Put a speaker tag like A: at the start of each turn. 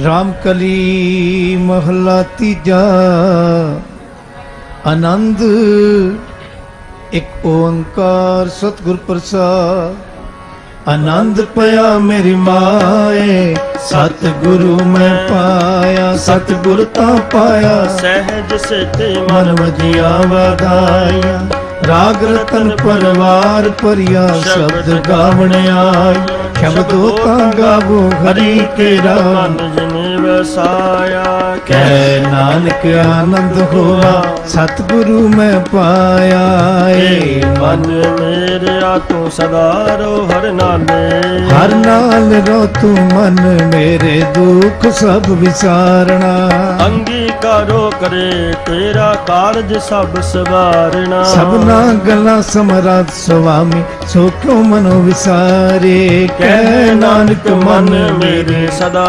A: ਰਾਮਕਲੀ ਮਹਲਾ ਤੀਜਾ। ਆਨੰਦ ਇੱਕ ਓੰਕਾਰ ਸਤਿਗੁਰ ਪ੍ਰਸਾਦ। ਆਨੰਦ ਪਿਆ ਮੇਰੀ ਮਾਏ ਸਤਿਗੁਰੂ ਮੈਂ ਪਾਇਆ ਸਤਿਗੁਰ ਤਾਂ ਪਾਇਆ।
B: ਸਹਿਜ ਸਿਧ
A: ਮਨ ਵਜਿਆ ਵਗਾਇਆ ਰਾਗ ਰਤਨ ਪਰਵਾਰ ਪਰਿਆ ਸ਼ਬਦ ਗਾਵਣ ਆਈ ਸ਼ਬਦੋ ਤਾਂ ਗਾਵੋ ਹਰੀ ਤੇਰਾ
B: ਮਨ ਜਿਨੇ ਵਸਾਇਆ
A: ਕਹਿ ਨਾਨਕ ਆਨੰਦ ਹੋਆ ਸਤਿਗੁਰੂ ਮੈਂ ਪਾਇਆ ਏ।
B: ਮਨ ਮੇਰਿਆ ਤੂੰ ਸਦਾ ਰੋ ਹਰ ਨਾਮੇ।
A: ਹਰ ਨਾਲ ਰੋ ਤੂੰ ਮਨ ਮੇਰੇ ਦੁੱਖ ਸਭ ਵਿਸਾਰਣਾ
B: ਅੰਗੀਕਾਰੋ ਕਰੇ ਤੇਰਾ ਕਾਰਜ ਸਭ ਸਵਾਰਣਾ
A: ਸਭਨਾ ਗੱਲਾਂ ਸਮਰਾਤ ਸੁਆਮੀ ਸੋ ਕਿਉ ਮਨੋ ਵਿਸਾਰੇ? ਕਹਿ ਨਾਨਕ ਮਨ ਮੇਰੇ
B: ਸਦਾ